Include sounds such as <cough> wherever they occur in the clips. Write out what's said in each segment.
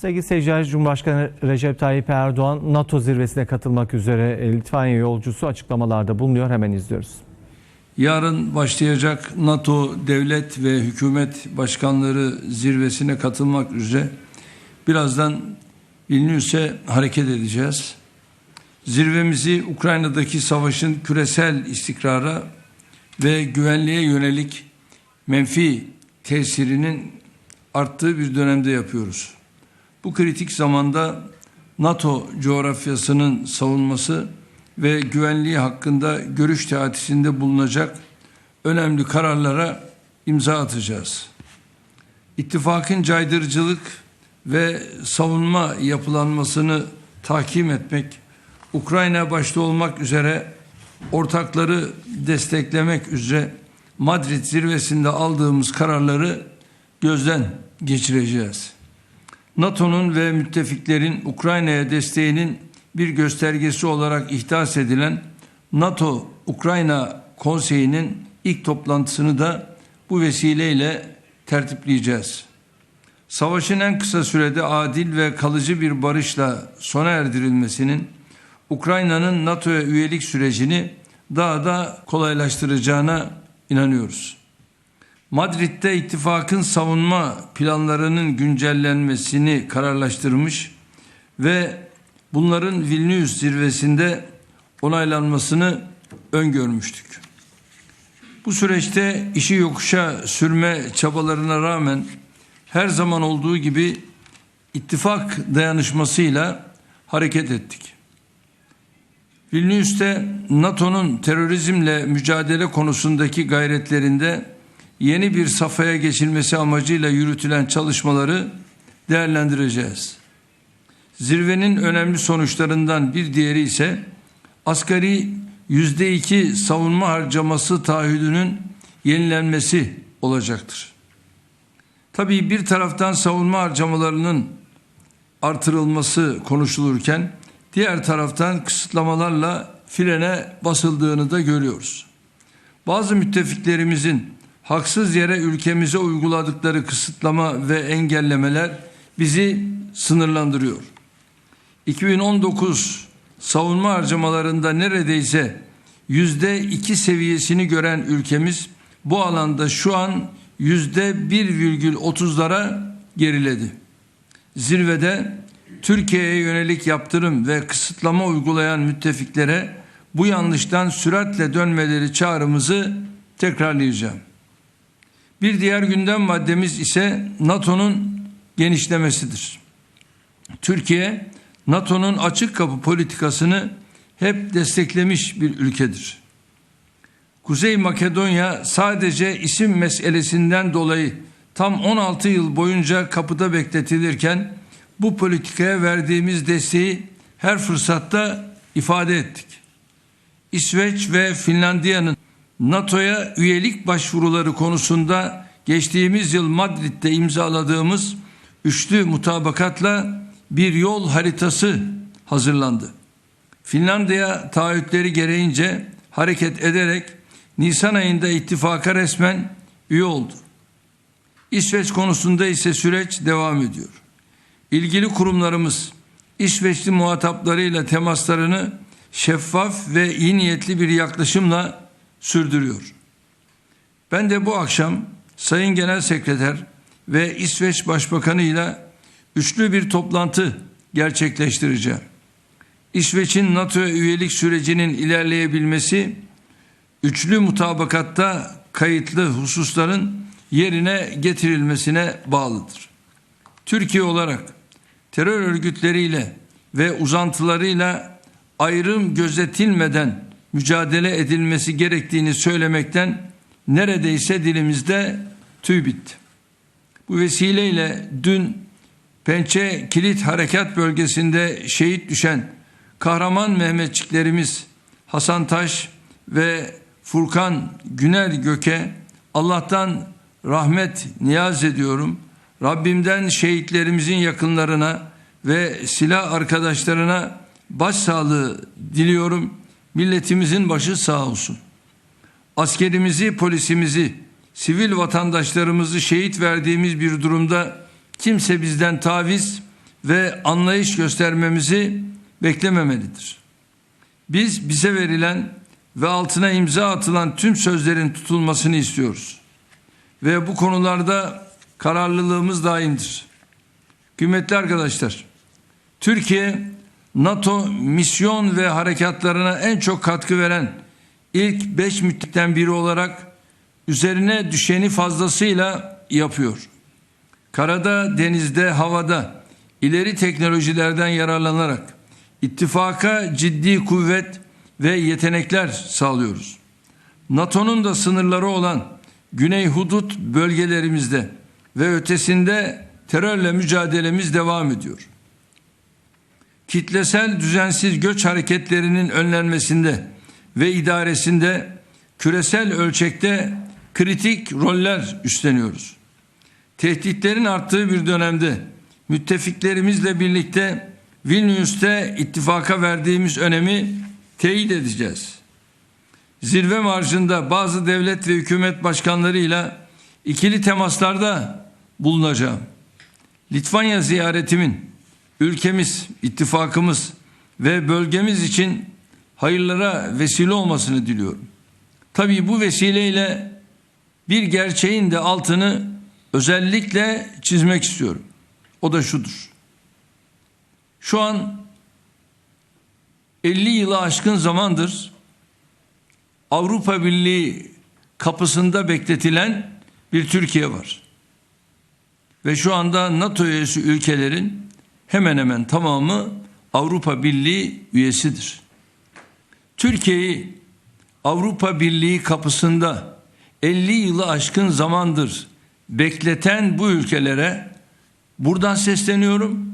Sevgili seyirciler, Cumhurbaşkanı Recep Tayyip Erdoğan NATO zirvesine katılmak üzere e, Litvanya yolcusu açıklamalarda bulunuyor. Hemen izliyoruz. Yarın başlayacak NATO devlet ve hükümet başkanları zirvesine katılmak üzere birazdan Vilnius'e hareket edeceğiz. Zirvemizi Ukrayna'daki savaşın küresel istikrara ve güvenliğe yönelik menfi tesirinin arttığı bir dönemde yapıyoruz. Bu kritik zamanda NATO coğrafyasının savunması ve güvenliği hakkında görüş teatisinde bulunacak önemli kararlara imza atacağız. İttifakın caydırıcılık ve savunma yapılanmasını tahkim etmek, Ukrayna başta olmak üzere ortakları desteklemek üzere Madrid zirvesinde aldığımız kararları gözden geçireceğiz. NATO'nun ve müttefiklerin Ukrayna'ya desteğinin bir göstergesi olarak ihdas edilen NATO-Ukrayna Konseyi'nin ilk toplantısını da bu vesileyle tertipleyeceğiz. Savaşın en kısa sürede adil ve kalıcı bir barışla sona erdirilmesinin Ukrayna'nın NATO'ya üyelik sürecini daha da kolaylaştıracağına inanıyoruz. Madrid'de ittifakın savunma planlarının güncellenmesini kararlaştırmış ve bunların Vilnius zirvesinde onaylanmasını öngörmüştük. Bu süreçte işi yokuşa sürme çabalarına rağmen her zaman olduğu gibi ittifak dayanışmasıyla hareket ettik. Vilnius'te NATO'nun terörizmle mücadele konusundaki gayretlerinde yeni bir safhaya geçilmesi amacıyla yürütülen çalışmaları değerlendireceğiz. Zirvenin önemli sonuçlarından bir diğeri ise asgari yüzde iki savunma harcaması taahhüdünün yenilenmesi olacaktır. Tabii bir taraftan savunma harcamalarının artırılması konuşulurken diğer taraftan kısıtlamalarla frene basıldığını da görüyoruz. Bazı müttefiklerimizin haksız yere ülkemize uyguladıkları kısıtlama ve engellemeler bizi sınırlandırıyor. 2019 savunma harcamalarında neredeyse yüzde iki seviyesini gören ülkemiz bu alanda şu an yüzde 1,30'lara geriledi. Zirvede Türkiye'ye yönelik yaptırım ve kısıtlama uygulayan müttefiklere bu yanlıştan süratle dönmeleri çağrımızı tekrarlayacağım. Bir diğer gündem maddemiz ise NATO'nun genişlemesidir. Türkiye NATO'nun açık kapı politikasını hep desteklemiş bir ülkedir. Kuzey Makedonya sadece isim meselesinden dolayı tam 16 yıl boyunca kapıda bekletilirken bu politikaya verdiğimiz desteği her fırsatta ifade ettik. İsveç ve Finlandiya'nın NATO'ya üyelik başvuruları konusunda geçtiğimiz yıl Madrid'de imzaladığımız üçlü mutabakatla bir yol haritası hazırlandı. Finlandiya taahhütleri gereğince hareket ederek Nisan ayında ittifaka resmen üye oldu. İsveç konusunda ise süreç devam ediyor. İlgili kurumlarımız İsveçli muhataplarıyla temaslarını şeffaf ve iyi niyetli bir yaklaşımla sürdürüyor. Ben de bu akşam Sayın Genel Sekreter ve İsveç Başbakanı ile üçlü bir toplantı gerçekleştireceğim. İsveç'in NATO üyelik sürecinin ilerleyebilmesi üçlü mutabakatta kayıtlı hususların yerine getirilmesine bağlıdır. Türkiye olarak terör örgütleriyle ve uzantılarıyla ayrım gözetilmeden mücadele edilmesi gerektiğini söylemekten neredeyse dilimizde tüy bitti. Bu vesileyle dün Pençe Kilit Harekat Bölgesi'nde şehit düşen kahraman Mehmetçiklerimiz Hasan Taş ve Furkan Güner Göke Allah'tan rahmet niyaz ediyorum. Rabbimden şehitlerimizin yakınlarına ve silah arkadaşlarına başsağlığı diliyorum. Milletimizin başı sağ olsun. Askerimizi, polisimizi, sivil vatandaşlarımızı şehit verdiğimiz bir durumda kimse bizden taviz ve anlayış göstermemizi beklememelidir. Biz bize verilen ve altına imza atılan tüm sözlerin tutulmasını istiyoruz. Ve bu konularda kararlılığımız daimdir. Kıymetli arkadaşlar, Türkiye NATO misyon ve harekatlarına en çok katkı veren ilk beş müttefikten biri olarak üzerine düşeni fazlasıyla yapıyor. Karada, denizde, havada ileri teknolojilerden yararlanarak ittifaka ciddi kuvvet ve yetenekler sağlıyoruz. NATO'nun da sınırları olan Güney Hudut bölgelerimizde ve ötesinde terörle mücadelemiz devam ediyor. Kitlesel düzensiz göç hareketlerinin önlenmesinde ve idaresinde küresel ölçekte kritik roller üstleniyoruz. Tehditlerin arttığı bir dönemde müttefiklerimizle birlikte Vilnius'te ittifaka verdiğimiz önemi teyit edeceğiz. Zirve marjında bazı devlet ve hükümet başkanlarıyla ikili temaslarda bulunacağım. Litvanya ziyaretimin ülkemiz, ittifakımız ve bölgemiz için hayırlara vesile olmasını diliyorum. Tabii bu vesileyle bir gerçeğin de altını özellikle çizmek istiyorum. O da şudur. Şu an 50 yılı aşkın zamandır Avrupa Birliği kapısında bekletilen bir Türkiye var. Ve şu anda NATO üyesi ülkelerin hemen hemen tamamı Avrupa Birliği üyesidir. Türkiye'yi Avrupa Birliği kapısında 50 yılı aşkın zamandır bekleten bu ülkelere buradan sesleniyorum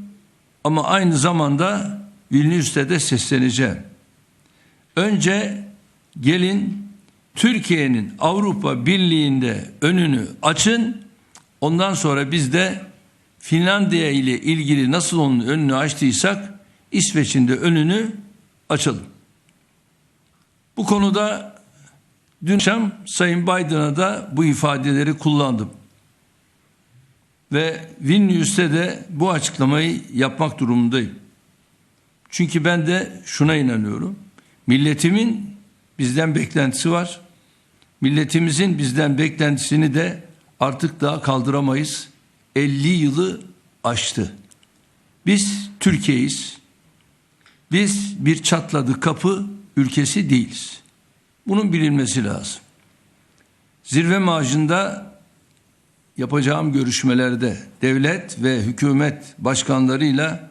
ama aynı zamanda Vilnius'ta de sesleneceğim. Önce gelin Türkiye'nin Avrupa Birliği'nde önünü açın. Ondan sonra biz de Finlandiya ile ilgili nasıl onun önünü açtıysak İsveç'in de önünü açalım. Bu konuda dün akşam Sayın Biden'a da bu ifadeleri kullandım. Ve Vilnius'te de bu açıklamayı yapmak durumundayım. Çünkü ben de şuna inanıyorum. Milletimin bizden beklentisi var. Milletimizin bizden beklentisini de artık daha kaldıramayız. 50 yılı aştı. Biz Türkiye'yiz. Biz bir çatladı kapı ülkesi değiliz. Bunun bilinmesi lazım. Zirve maaşında yapacağım görüşmelerde devlet ve hükümet başkanlarıyla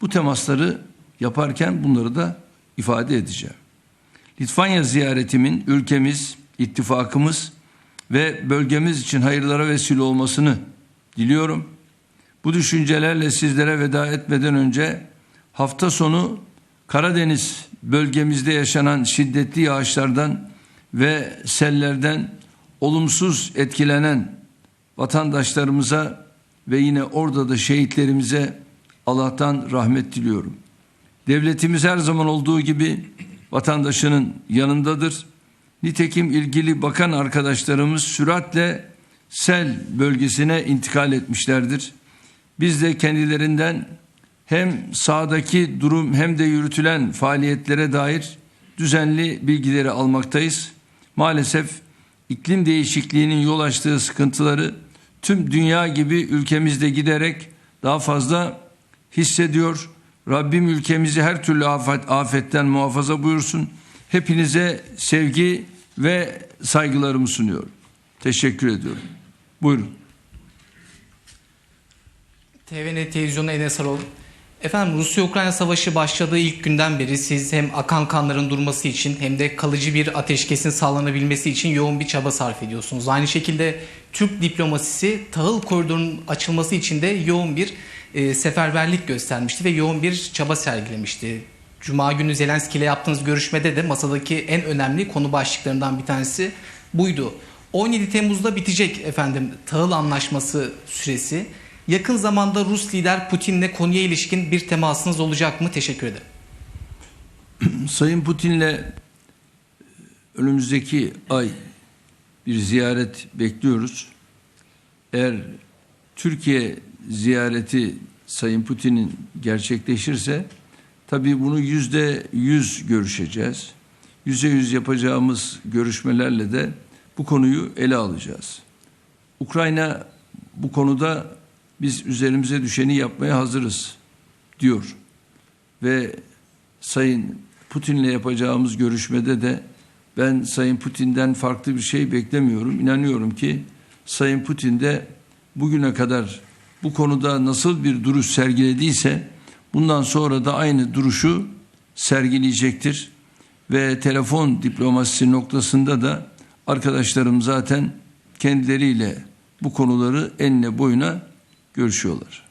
bu temasları yaparken bunları da ifade edeceğim. Litvanya ziyaretimin ülkemiz, ittifakımız ve bölgemiz için hayırlara vesile olmasını diliyorum. Bu düşüncelerle sizlere veda etmeden önce hafta sonu Karadeniz bölgemizde yaşanan şiddetli yağışlardan ve sellerden olumsuz etkilenen vatandaşlarımıza ve yine orada da şehitlerimize Allah'tan rahmet diliyorum. Devletimiz her zaman olduğu gibi vatandaşının yanındadır. Nitekim ilgili bakan arkadaşlarımız süratle sel bölgesine intikal etmişlerdir. Biz de kendilerinden hem sahadaki durum hem de yürütülen faaliyetlere dair düzenli bilgileri almaktayız. Maalesef iklim değişikliğinin yol açtığı sıkıntıları tüm dünya gibi ülkemizde giderek daha fazla hissediyor. Rabbim ülkemizi her türlü afet, afetten muhafaza buyursun. Hepinize sevgi ve saygılarımı sunuyorum. Teşekkür ediyorum. Buyurun. TVN Televizyonu Enes Arol. Efendim Rusya-Ukrayna savaşı başladığı ilk günden beri siz hem akan kanların durması için hem de kalıcı bir ateşkesin sağlanabilmesi için yoğun bir çaba sarf ediyorsunuz. Aynı şekilde Türk diplomasisi tahıl koridorunun açılması için de yoğun bir e, seferberlik göstermişti ve yoğun bir çaba sergilemişti. Cuma günü Zelenski ile yaptığınız görüşmede de masadaki en önemli konu başlıklarından bir tanesi buydu. 17 Temmuz'da bitecek efendim tahıl anlaşması süresi. Yakın zamanda Rus lider Putin'le konuya ilişkin bir temasınız olacak mı? Teşekkür ederim. <clears throat> Sayın Putin'le önümüzdeki ay bir ziyaret bekliyoruz. Eğer Türkiye ziyareti Sayın Putin'in gerçekleşirse tabii bunu yüzde yüz görüşeceğiz. Yüzde yüz yapacağımız görüşmelerle de bu konuyu ele alacağız. Ukrayna bu konuda biz üzerimize düşeni yapmaya hazırız diyor. Ve Sayın Putin'le yapacağımız görüşmede de ben Sayın Putin'den farklı bir şey beklemiyorum. İnanıyorum ki Sayın Putin de bugüne kadar bu konuda nasıl bir duruş sergilediyse bundan sonra da aynı duruşu sergileyecektir. Ve telefon diplomasisi noktasında da arkadaşlarım zaten kendileriyle bu konuları enine boyuna görüşüyorlar.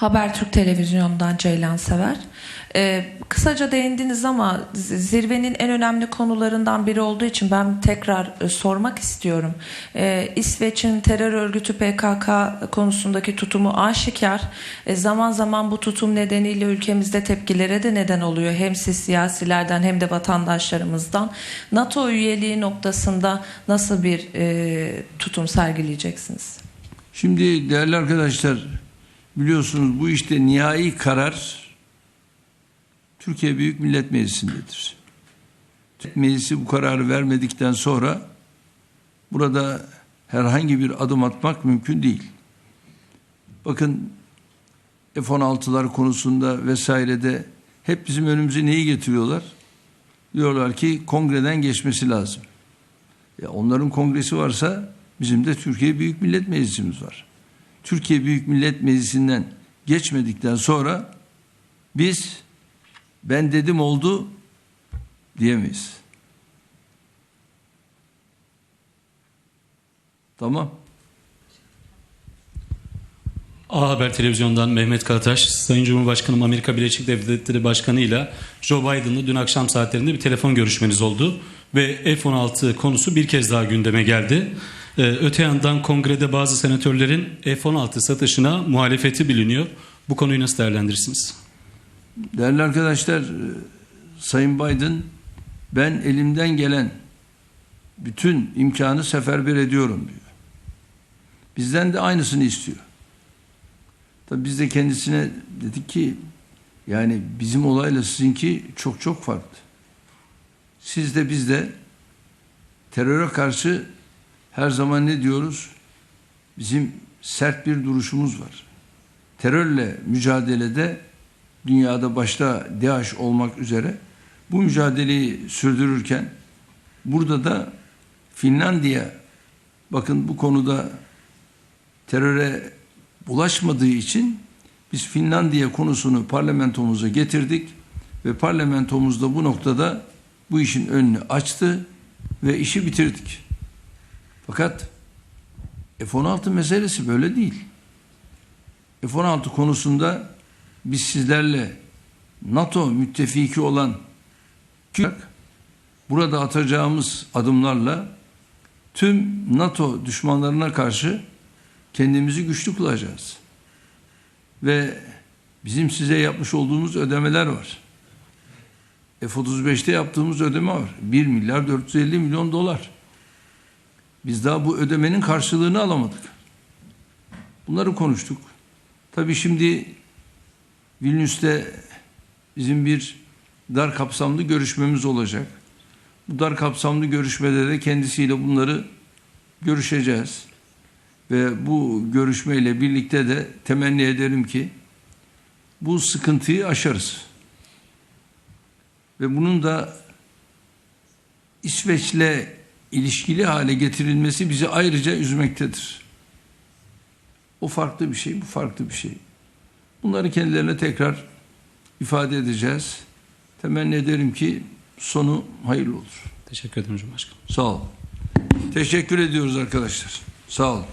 Habertürk Televizyonu'ndan Ceylan Sever. Ee, kısaca değindiniz ama zirvenin en önemli konularından biri olduğu için ben tekrar e, sormak istiyorum. Ee, İsveç'in terör örgütü PKK konusundaki tutumu aşikar. E, zaman zaman bu tutum nedeniyle ülkemizde tepkilere de neden oluyor. Hem siz siyasilerden hem de vatandaşlarımızdan. NATO üyeliği noktasında nasıl bir e, tutum sergileyeceksiniz? Şimdi değerli arkadaşlar biliyorsunuz bu işte nihai karar Türkiye Büyük Millet Meclisi'ndedir. Meclisi bu kararı vermedikten sonra burada herhangi bir adım atmak mümkün değil. Bakın F-16'lar konusunda vesairede hep bizim önümüze neyi getiriyorlar? Diyorlar ki kongreden geçmesi lazım. Ya onların kongresi varsa bizim de Türkiye Büyük Millet Meclisimiz var. Türkiye Büyük Millet Meclisi'nden geçmedikten sonra biz ben dedim oldu diyemeyiz. Tamam. A Haber Televizyon'dan Mehmet Karataş, Sayın Cumhurbaşkanım Amerika Birleşik Devletleri Başkanı ile Joe Biden'la dün akşam saatlerinde bir telefon görüşmeniz oldu ve F-16 konusu bir kez daha gündeme geldi. Ee, öte yandan kongrede bazı senatörlerin F-16 satışına muhalefeti biliniyor. Bu konuyu nasıl değerlendirirsiniz? Değerli arkadaşlar, e, Sayın Biden ben elimden gelen bütün imkanı seferber ediyorum diyor. Bizden de aynısını istiyor. Tabii biz de kendisine dedik ki yani bizim olayla sizinki çok çok farklı. Siz de biz de teröre karşı her zaman ne diyoruz? Bizim sert bir duruşumuz var. Terörle mücadelede dünyada başta DAEŞ olmak üzere bu mücadeleyi sürdürürken burada da Finlandiya bakın bu konuda teröre bulaşmadığı için biz Finlandiya konusunu parlamentomuza getirdik ve parlamentomuzda bu noktada bu işin önünü açtı ve işi bitirdik. Fakat F-16 meselesi böyle değil. F-16 konusunda biz sizlerle NATO müttefiki olan burada atacağımız adımlarla tüm NATO düşmanlarına karşı kendimizi güçlü kılacağız. Ve bizim size yapmış olduğumuz ödemeler var. F-35'te yaptığımız ödeme var. 1 milyar 450 milyon dolar. Biz daha bu ödemenin karşılığını alamadık. Bunları konuştuk. Tabii şimdi Vilnius'te bizim bir dar kapsamlı görüşmemiz olacak. Bu dar kapsamlı görüşmede de kendisiyle bunları görüşeceğiz. Ve bu görüşmeyle birlikte de temenni ederim ki bu sıkıntıyı aşarız. Ve bunun da İsveç'le ilişkili hale getirilmesi bizi ayrıca üzmektedir. O farklı bir şey, bu farklı bir şey. Bunları kendilerine tekrar ifade edeceğiz. Temenni ederim ki sonu hayırlı olur. Teşekkür ederim Cumhurbaşkanım. Sağ ol. Teşekkür ediyoruz arkadaşlar. Sağ olun.